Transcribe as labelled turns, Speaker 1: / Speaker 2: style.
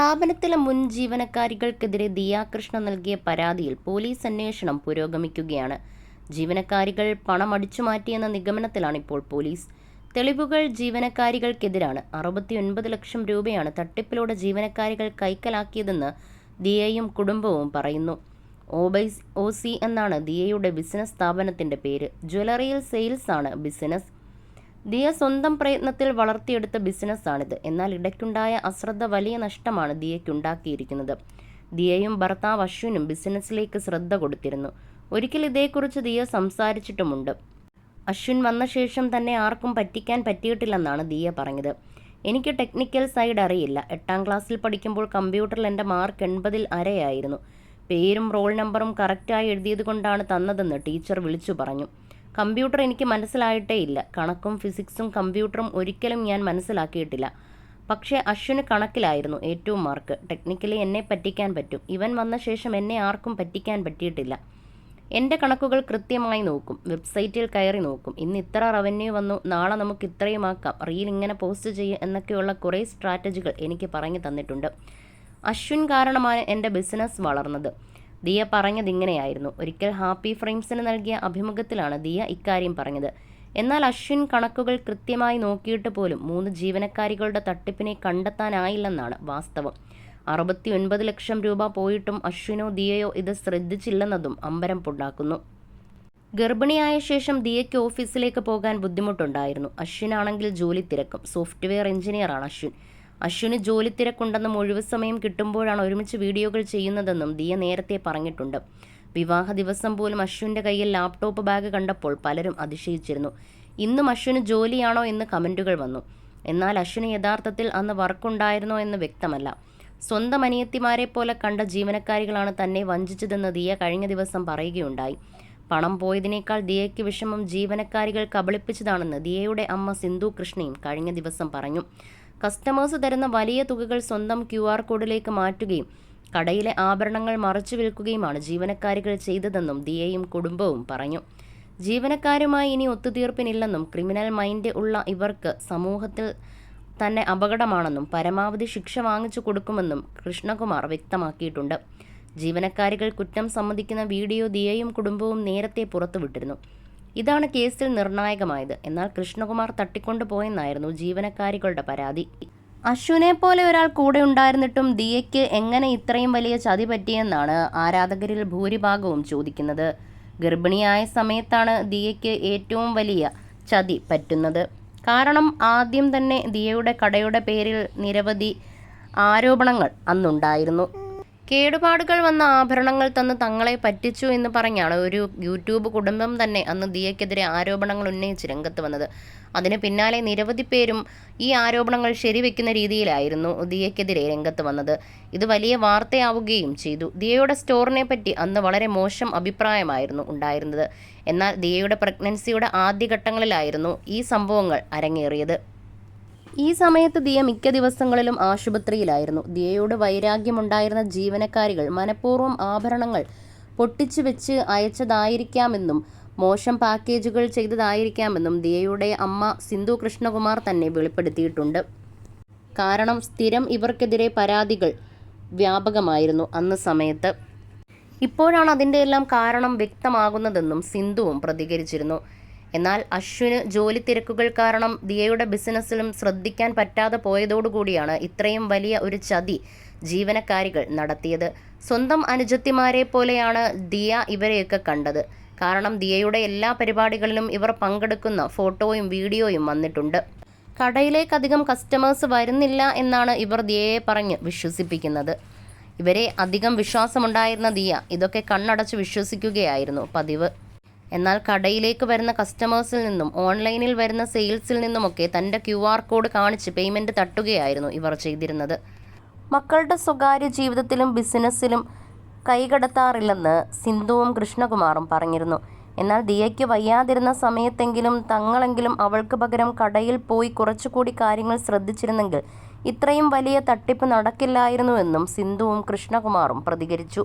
Speaker 1: സ്ഥാപനത്തിലെ മുൻ ജീവനക്കാരികൾക്കെതിരെ ദിയാകൃഷ്ണ നൽകിയ പരാതിയിൽ പോലീസ് അന്വേഷണം പുരോഗമിക്കുകയാണ്. ജീവനക്കാരികൾ പണം അടിച്ചുമാറ്റിയെന്ന നിഗമനത്തിലാണ് ഇപ്പോൾ പോലീസ്. തെളിവുകൾ ജീവനക്കാരികൾക്കെതിരാണ്. അറുപത്തിയൊൻപത് ലക്ഷം രൂപയാണ് തട്ടിപ്പിലൂടെ ജീവനക്കാരികൾ കൈക്കലാക്കിയതെന്ന് ദിയയും കുടുംബവും പറയുന്നു. ഓബൈസ് ഒ സി എന്നാണ് ദിയയുടെ ബിസിനസ് സ്ഥാപനത്തിന്റെ പേര്. ജ്വല്ലറിയിൽ സെയിൽസ് ആണ് ബിസിനസ്. ദിയ സ്വന്തം പ്രയത്നത്തിൽ വളർത്തിയെടുത്ത ബിസിനസ്സാണിത്. എന്നാൽ ഇടയ്ക്കുണ്ടായ അശ്രദ്ധ വലിയ നഷ്ടമാണ് ദിയയ്ക്കുണ്ടാക്കിയിരിക്കുന്നത്. ദിയയും ഭർത്താവ് അശ്വിനും ബിസിനസ്സിലേക്ക് ശ്രദ്ധ കൊടുത്തിരുന്നു. ഒരിക്കൽ ഇതേക്കുറിച്ച് ദിയ സംസാരിച്ചിട്ടുമുണ്ട്. അശ്വിൻ വന്ന ശേഷം തന്നെ ആർക്കും പറ്റിക്കാൻ പറ്റിയിട്ടില്ലെന്നാണ് ദിയ പറഞ്ഞത്. എനിക്ക് ടെക്നിക്കൽ സൈഡ് അറിയില്ല. എട്ടാം ക്ലാസ്സിൽ പഠിക്കുമ്പോൾ കമ്പ്യൂട്ടറിൽ എന്റെ മാർക്ക് എൺപതിൽ അരയായിരുന്നു. പേരും റോൾ നമ്പറും കറക്റ്റായി എഴുതിയത് കൊണ്ടാണ് തന്നതെന്ന് ടീച്ചർ വിളിച്ചു പറഞ്ഞു. കമ്പ്യൂട്ടർ എനിക്ക് മനസ്സിലായിട്ടേ ഇല്ല. കണക്കും ഫിസിക്സും കമ്പ്യൂട്ടറും ഒരിക്കലും ഞാൻ മനസ്സിലാക്കിയിട്ടില്ല. പക്ഷേ അശ്വിന് കണക്കിലായിരുന്നു ഏറ്റവും മാർക്ക്. ടെക്നിക്കലി എന്നെ പറ്റിക്കാൻ പറ്റും. ഇവൻ വന്ന ശേഷം എന്നെ ആർക്കും പറ്റിക്കാൻ പറ്റിയിട്ടില്ല. എന്റെ കണക്കുകൾ കൃത്യമായി നോക്കും. വെബ്സൈറ്റിൽ കയറി നോക്കും. ഇന്ന് ഇത്ര റവന്യൂ വന്നു. നാളെ നമുക്ക് ഇത്രയും ആക്കാം. റീൽ ഇങ്ങനെ പോസ്റ്റ് ചെയ്യുക എന്നൊക്കെയുള്ള കുറേ സ്ട്രാറ്റജികൾ എനിക്ക് പറഞ്ഞു തന്നിട്ടുണ്ട്. അശ്വിൻ കാരണമാണ് എന്റെ ബിസിനസ് വളർന്നത്. ദിയ പറഞ്ഞത് ഇങ്ങനെയായിരുന്നു. ഒരിക്കൽ ഹാപ്പി ഫ്രെയിംസിന് നൽകിയ അഭിമുഖത്തിലാണ് ദിയ ഇക്കാര്യം പറഞ്ഞത്. എന്നാൽ അശ്വിൻ കണക്കുകൾ കൃത്യമായി നോക്കിയിട്ട് പോലും മൂന്ന് ജീവനക്കാരികളുടെ തട്ടിപ്പിനെ കണ്ടെത്താനായില്ലെന്നാണ് വാസ്തവം. അറുപത്തി ഒൻപത് ലക്ഷം രൂപ പോയിട്ടും അശ്വിനോ ദിയയോ ഇത് ശ്രദ്ധിച്ചില്ലെന്നതും അമ്പരം പുണ്ടാക്കുന്നു. ഗർഭിണിയായ ശേഷം ദിയയ്ക്ക് ഓഫീസിലേക്ക് പോകാൻ ബുദ്ധിമുട്ടുണ്ടായിരുന്നു. അശ്വിനാണെങ്കിൽ ജോലി തിരക്കും. സോഫ്റ്റ്വെയർ എഞ്ചിനീയറാണ് അശ്വിൻ. അശ്വിന് ജോലി തിരക്കുണ്ടെന്നും ഒഴിവ് സമയം കിട്ടുമ്പോഴാണ് ഒരുമിച്ച് വീഡിയോകൾ ചെയ്യുന്നതെന്നും ദിയ നേരത്തെ പറഞ്ഞിട്ടുണ്ട്. വിവാഹ ദിവസം പോലും അശ്വിന്റെ കയ്യിൽ ലാപ്ടോപ്പ് ബാഗ് കണ്ടപ്പോൾ പലരും അതിശയിച്ചിരുന്നു. ഇന്നും അശ്വിന് ജോലിയാണോ എന്ന് കമന്റുകൾ വന്നു. എന്നാൽ അശ്വിന് യഥാർത്ഥത്തിൽ അന്ന് വർക്കുണ്ടായിരുന്നോ എന്ന് വ്യക്തമല്ല. സ്വന്തം അനിയത്തിമാരെ പോലെ കണ്ട ജീവനക്കാരികളാണ് തന്നെ വഞ്ചിച്ചതെന്ന് ദിയ കഴിഞ്ഞ ദിവസം പറയുകയുണ്ടായി. പണം പോയതിനേക്കാൾ ദിയയ്ക്ക് വിഷമം ജീവനക്കാരികൾ കബളിപ്പിച്ചതാണെന്ന് ദിയയുടെ അമ്മ സിന്ധു കൃഷ്ണയും കഴിഞ്ഞ ദിവസം പറഞ്ഞു. കസ്റ്റമേഴ്സ് തരുന്ന വലിയ തുകകൾ സ്വന്തം ക്യു ആർ കോഡിലേക്ക് മാറ്റുകയും കടയിലെ ആഭരണങ്ങൾ മറച്ചു വിൽക്കുകയുമാണ് ജീവനക്കാരികൾ ചെയ്തതെന്നും ദിയയും കുടുംബവും പറഞ്ഞു. ജീവനക്കാരുമായി ഇനി ഒത്തുതീർപ്പിനില്ലെന്നും ക്രിമിനൽ മൈൻഡ് ഉള്ള ഇവർക്ക് സമൂഹത്തിൽ തന്നെ അപകടമാണെന്നും പരമാവധി ശിക്ഷ വാങ്ങിച്ചു കൊടുക്കുമെന്നും കൃഷ്ണകുമാർ വ്യക്തമാക്കിയിട്ടുണ്ട്. ജീവനക്കാരികൾ കുറ്റം സമ്മതിക്കുന്ന വീഡിയോ ദിയയും കുടുംബവും നേരത്തെ പുറത്തുവിട്ടിരുന്നു. ഇതാണ് കേസിൽ നിർണായകമായത്. എന്നാൽ കൃഷ്ണകുമാർ തട്ടിക്കൊണ്ടുപോയെന്നായിരുന്നു ജീവനക്കാരികളുടെ പരാതി. അശ്വിനെ പോലെ ഒരാൾ കൂടെ ഉണ്ടായിരുന്നിട്ടും ദിയയ്ക്ക് എങ്ങനെ ഇത്രയും വലിയ ചതി പറ്റിയെന്നാണ് ആരാധകരിൽ ഭൂരിഭാഗവും ചോദിക്കുന്നത്. ഗർഭിണിയായ സമയത്താണ് ദിയയ്ക്ക് ഏറ്റവും വലിയ ചതി പറ്റുന്നത്. കാരണം ആദ്യം തന്നെ ദിയയുടെ കടയുടെ പേരിൽ നിരവധി ആരോപണങ്ങൾ അന്നുണ്ടായിരുന്നു. കേടുപാടുകൾ വന്ന ആഭരണങ്ങൾ തന്ന് തങ്ങളെ പറ്റിച്ചു എന്ന് പറഞ്ഞാണ് ഒരു യൂട്യൂബ് കുടുംബം തന്നെ അന്ന് ദിയക്കെതിരെ ആരോപണങ്ങൾ ഉന്നയിച്ച് രംഗത്ത് വന്നത്. അതിന് പിന്നാലെ നിരവധി പേരും ഈ ആരോപണങ്ങൾ ശരിവെക്കുന്ന രീതിയിലായിരുന്നു ദിയക്കെതിരെ രംഗത്ത് വന്നത്. ഇത് വലിയ വാർത്തയാവുകയും ചെയ്തു. ദിയയുടെ സ്റ്റോറിനെ പറ്റി അന്ന് വളരെ മോശം അഭിപ്രായമായിരുന്നു ഉണ്ടായിരുന്നത്. എന്നാൽ ദിയയുടെ പ്രഗ്നൻസിയുടെ ആദ്യഘട്ടങ്ങളിലായിരുന്നു ഈ സംഭവങ്ങൾ അരങ്ങേറിയത്. ഈ സമയത്ത് ദിയ മിക്ക ദിവസങ്ങളിലും ആശുപത്രിയിലായിരുന്നു. ദിയയോട് വൈരാഗ്യമുണ്ടായിരുന്ന ജീവനക്കാരികൾ മനഃപൂർവം ആഭരണങ്ങൾ പൊട്ടിച്ചു വെച്ച് അയച്ചതായിരിക്കാമെന്നും മോശം പാക്കേജുകൾ ചെയ്തതായിരിക്കാമെന്നും ദിയയുടെ അമ്മ സിന്ധു കൃഷ്ണകുമാർ തന്നെ വെളിപ്പെടുത്തിയിട്ടുണ്ട്. കാരണം സ്ഥിരം ഇവർക്കെതിരെ പരാതികൾ വ്യാപകമായിരുന്നു അന്ന് സമയത്ത്. ഇപ്പോഴാണ് അതിന്റെ എല്ലാം കാരണം വ്യക്തമാകുന്നതെന്നും സിന്ധുവും പ്രതികരിച്ചിരുന്നു. എന്നാൽ അശ്വിന് ജോലി തിരക്കുകൾ കാരണം ദിയയുടെ ബിസിനസ്സിലും ശ്രദ്ധിക്കാൻ പറ്റാതെ പോയതോടുകൂടിയാണ് ഇത്രയും വലിയ ഒരു ചതി ജീവനക്കാരികൾ നടത്തിയത്. സ്വന്തം അനുജത്തിമാരെ പോലെയാണ് ദിയ ഇവരെയൊക്കെ കണ്ടത്. കാരണം ദിയയുടെ എല്ലാ പരിപാടികളിലും ഇവർ പങ്കെടുക്കുന്ന ഫോട്ടോയും വീഡിയോയും വന്നിട്ടുണ്ട്. കടയിലേക്കധികം കസ്റ്റമേഴ്സ് വരുന്നില്ല എന്നാണ് ഇവർ ദിയയെ പറഞ്ഞ് വിശ്വസിപ്പിക്കുന്നത്. ഇവരെ അധികം വിശ്വാസമുണ്ടായിരുന്ന ദിയ ഇതൊക്കെ കണ്ണടച്ച് വിശ്വസിക്കുകയായിരുന്നു പതിവ്. എന്നാൽ കടയിലേക്ക് വരുന്ന കസ്റ്റമേഴ്സിൽ നിന്നും ഓൺലൈനിൽ വരുന്ന സെയിൽസിൽ നിന്നുമൊക്കെ തന്റെ ക്യു ആർ കോഡ് കാണിച്ച് പേയ്മെന്റ് തട്ടുകയായിരുന്നു ഇവർ ചെയ്തിരുന്നത്. മക്കളുടെ സ്വകാര്യ ജീവിതത്തിലും ബിസിനസ്സിലും കൈകടത്താറില്ലെന്ന് സിന്ധുവും കൃഷ്ണകുമാറും പറഞ്ഞിരുന്നു. എന്നാൽ ദിയയ്ക്ക് വയ്യാതിരുന്ന സമയത്തെങ്കിലും തങ്ങളെങ്കിലും അവൾക്ക് പകരം കടയിൽ പോയി കുറച്ചുകൂടി കാര്യങ്ങൾ ശ്രദ്ധിച്ചിരുന്നെങ്കിൽ ഇത്രയും വലിയ തട്ടിപ്പ് നടക്കില്ലായിരുന്നുവെന്നും സിന്ധുവും കൃഷ്ണകുമാറും പ്രതികരിച്ചു.